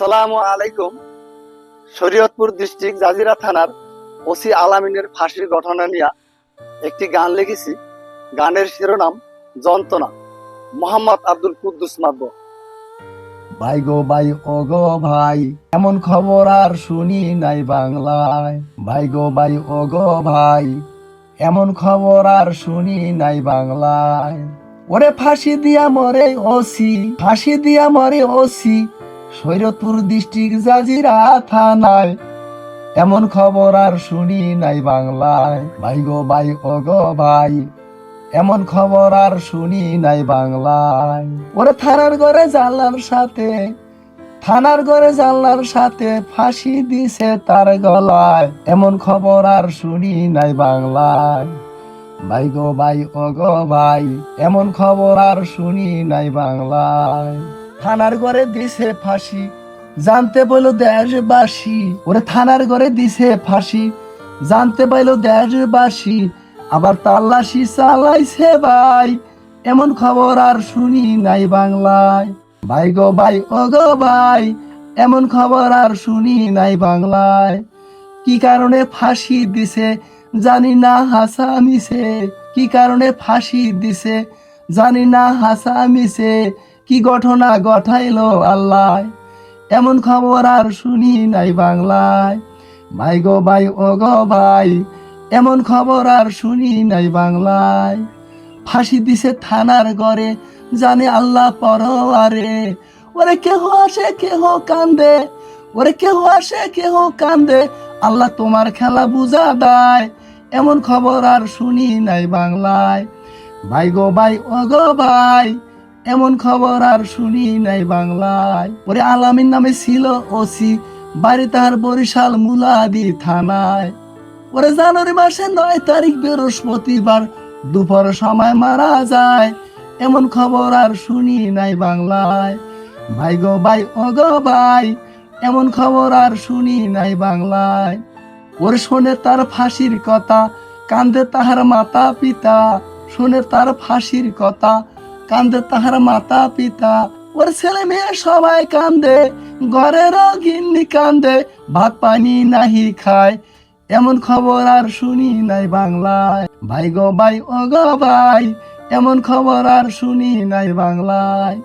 আলাইকুম। শরীয়তপুর ডিস্ট্রিক্ট জাজিরা থানার ওসি আলামিনের ফাঁসির ঘটনা নিয়ে একটি গান লিখেছি। গানের শিরোনাম যন্ত্রণা। মোহাম্মদ আব্দুল কুদ্দুস মাব্য ভাই গো ভাই, ও গো ভাই, এমন খবর আর শুনি নাই বাংলায়। ভাই গো ভাই, ও গো ভাই, এমন খবর আর শুনি নাই বাংলায়। ওরে ফাঁসি দিয়া মরে ওসি, ফাঁসি দিয়া মরে ওসি সৈরতপুর ডিস্ট্রিক্ট জাজিরা থানায়। এমন খবর আর শুনি নাই বাংলায়। ভাই গো ভাই, ও গো ভাই, এমন খবর আর শুনি নাই বাংলায়। ওরে থানার ঘরে জানলার সাথে, থানার ঘরে জানলার সাথে ফাঁসি দিছে তার গলায়। এমন খবর আর শুনি নাই বাংলায়। ভাই গো ভাই, ও গো ভাই, এমন খবর আর শুনি নাই বাংলায়। থানার ঘরে দিছে ফাঁসি। জানতে বলো দেশবাসী, ওরে থানার ঘরে দিছে ফাঁসি। জানতে পাইলো দেশবাসী, আবার তাল্লাশি চালাইছে ভাই। এমন খবর আর শুনি নাই বাংলায়। ভাই গো ভাই, ও গো ভাই, এমন খবর আর শুনি নাই বাংলায়। কি কারণে ফাঁসি দিছে জানি না হাসা মিছে কি কারণে ফাঁসি দিছে জানি না হাসা মিছে কি ঘটনা ঘটাইলো আল্লাহ? এমন খবর আর শুনি নাই বাংলায়। ভাই গো ভাই, ও গো ভাই, এমন খবর আর শুনি নাই বাংলায়। ফাঁসি দিছে থানার ঘরে, জানে আল্লাহ পরওয়ারে ওরে কেহ আসে, কেহ কান্দে, ওরে কেহ আসে, কেহ কান্দে। আল্লাহ তোমার খেলা বুঝা দেয়, এমন খবর আর শুনি নাই বাংলায়। ভাই গো ভাই, ও গো ভাই এমন খবর আর শুনি নাই বাংলায়। ওরে আলামিন নামে ছিল ওসি, বাড়ি তাহার বরিশাল মুলাদি থানায়। ওরে জানুয়ারি মাসে নয় তারিখ বৃহস্পতিবার দুপুর সময় মারা যায়। এমন খবর আর শুনি নাই বাংলায়। ভাই গো ভাই, ও গো ভাই, এমন খবর আর শুনি নাই বাংলায়। ওরে শোনে তার ফাঁসির কথা, কান্দে তাহার মাতা পিতা শোনে তার ফাঁসির কথা কান্দে তাহার মাতা পিতা। ওর ছেলে মেয়ে সবাই কান্দে ঘরের গিন্নি কান্দে, ভাত পানি নাহি খায়। এমন খবর আর শুনি নাই বাংলায়। ভাই গো ভাই, ও গো ভাই, এমন খবর আর শুনি নাই বাংলায়।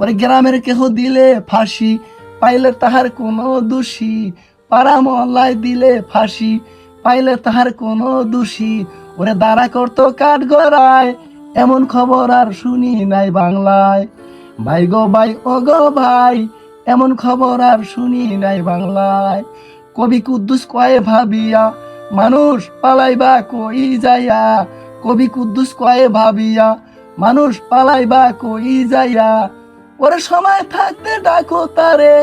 ওরে গ্রামের কেহ দিলে ফাঁসি, পাইলে তাহার কোনো দোষী। পাড়া মহল্লায় দিলে ফাঁসি, পাইলে তাহার কোনো দোষী। ওরে দাঁড়া করতো কাঠ গড়ায় এমন খবর আর শুনি নাই বাংলায়। ভাই গো ভাই, ও গো ভাই, এমন খবর আর শুনি নাই বাংলায়। কবি কুদ্দুস কয়ে ভাবিয়া, মানুষ পালাইবা কই যাইয়া? কবি কুদ্দুস কয়ে ভাবিয়া, মানুষ পালাইবা কই যাইয়া? ওরে সময় থাকতে ডাকো তারে,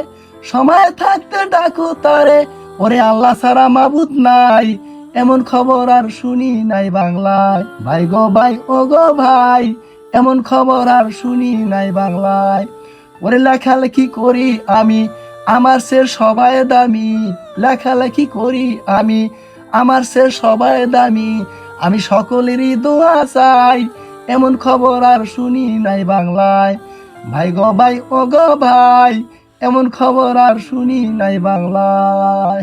সময় থাকতে ডাকো তারে, ওরে আল্লাহ সারা মাবুদ নাই। এমন খবর আর শুনি নাই বাংলায়। ভাই গো ভাই, ও গো ভাই, এমন খবর আর শুনি নাই বাংলায়। ওরে লেখালেখি করি আমি, আমার সে সবাই দামি। লেখালেখি করি আমি, আমার সে সবাই দামি। আমি সকলেরই দোয়া চাই, এমন খবর আর শুনি নাই বাংলায়। ভাই গো ভাই, ও গো ভাই, এমন খবর আর শুনি নাই বাংলায়।